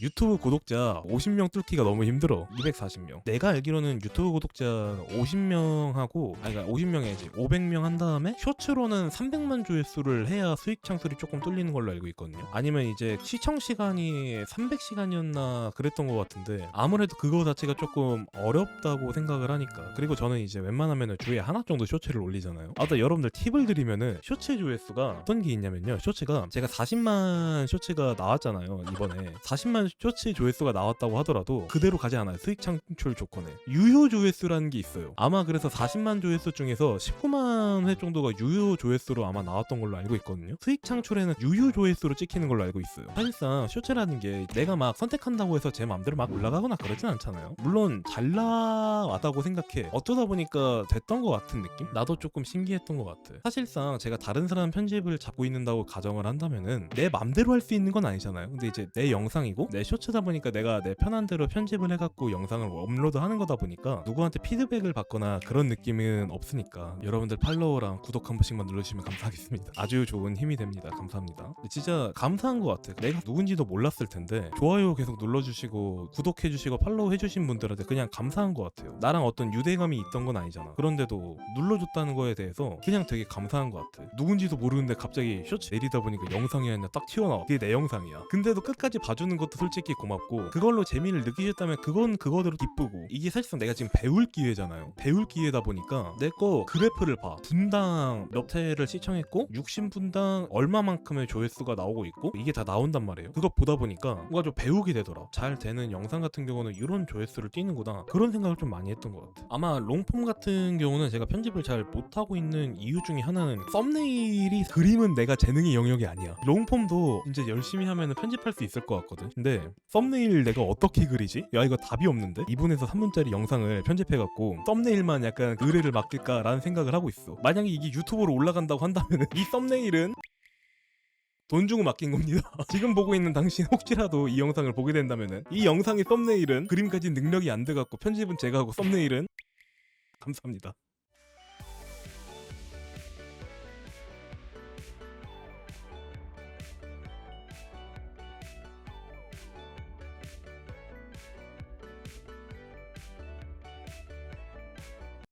유튜브 구독자 50명 뚫기가 너무 힘들어. 240명. 내가 알기로는 유튜브 구독자 50명하고 아니 그러니까 50명이지. 500명 한 다음에 쇼츠로는 300만 조회수를 해야 수익 창출이 조금 뚫리는 걸로 알고 있거든요. 아니면 이제 시청 시간이 300시간이었나 그랬던 것 같은데 아무래도 그거 자체가 조금 어렵다고 생각을 하니까. 그리고 저는 이제 웬만하면 주에 하나 정도 쇼츠를 올리잖아요. 아또 여러분들 팁을 드리면은 쇼츠 조회수가 어떤 게 있냐면요. 쇼츠가 제가 40만 쇼츠가 나왔잖아요 이번에. 40만 쇼츠 조회수가 나왔다고 하더라도 그대로 가지 않아요. 수익 창출 조건에. 유효 조회수라는 게 있어요. 아마 그래서 40만 조회수 중에서 19만 회 정도가 유효 조회수로 아마 나왔던 걸로 알고 있거든요. 수익 창출에는 유효 조회수로 찍히는 걸로 알고 있어요. 사실상 쇼츠라는 게 내가 막 선택한다고 해서 제 마음대로 막 올라가거나 그러진 않잖아요. 물론 잘 나왔다고 생각해. 어쩌다 보니까 됐던 것 같은 느낌? 나도 조금 신기했던 것 같아. 사실상 제가 다른 사람 편집을 잡고 있는다고 가정을 한다면은 내 맘대로 할 수 있는 건 아니잖아요. 근데 이제 내 영상이고 내 쇼츠다 보니까 내가 내 편한 대로 편집을 해갖고 영상을 업로드하는 거다 보니까 누구한테 피드백을 받거나 그런 느낌은 없으니까 여러분들 팔로우랑 구독 한 번씩만 눌러주시면 감사하겠습니다. 아주 좋은 힘이 됩니다. 감사합니다. 진짜 감사한 것 같아. 내가 누군지도 몰랐을 텐데 좋아요 계속 눌러주시고 구독해주시고 팔로우 해주신 분들한테 그냥 감사한 것 같아요. 나랑 어떤 유대감이 있던 건 아니잖아. 그런데도 눌러줬다는 거에 대해서 그냥 되게 감사한 것 같아. 누군지도 모르는데 갑자기 쇼츠 내리다 보니까 영상이 아니라 딱 튀어나와. 그게 내 영상이야. 근데도 끝까지 봐주는 것도 솔직히 고맙고 그걸로 재미를 느끼셨다면 그건 그거대로 기쁘고 이게 사실상 내가 지금 배울 기회잖아요. 배울 기회다 보니까 내 거 그래프를 봐. 분당 몇 회를 시청했고 60분당 얼마만큼의 조회수가 나오고 있고 이게 다 나온단 말이에요. 그거 보다 보니까 뭔가 좀 배우게 되더라. 잘 되는 영상 같은 경우는 이런 조회수를 띄는구나. 그런 생각을 좀 많이 했던 것 같아. 아마 롱폼 같은 경우는 제가 편집을 잘 못하고 있는 이유 중에 하나는 썸네일이 그림은 내가 재능의 영역이 아니야. 롱폼도 이제 열심히 하면 편집할 수 있을 것 같거든. 근데 썸네일 내가 어떻게 그리지? 야 이거 답이 없는데 2분에서 3분짜리 영상을 편집해갖고 썸네일만 약간 의뢰를 맡길까라는 생각을 하고 있어 만약에 이게 유튜브로 올라간다고 한다면 이 썸네일은 돈 주고 맡긴 겁니다. 지금 보고 있는 당신 혹시라도 이 영상을 보게 된다면은 이 영상의 썸네일은 그림까지 능력이 안 돼갖고 편집은 제가 하고 썸네일은 감사합니다.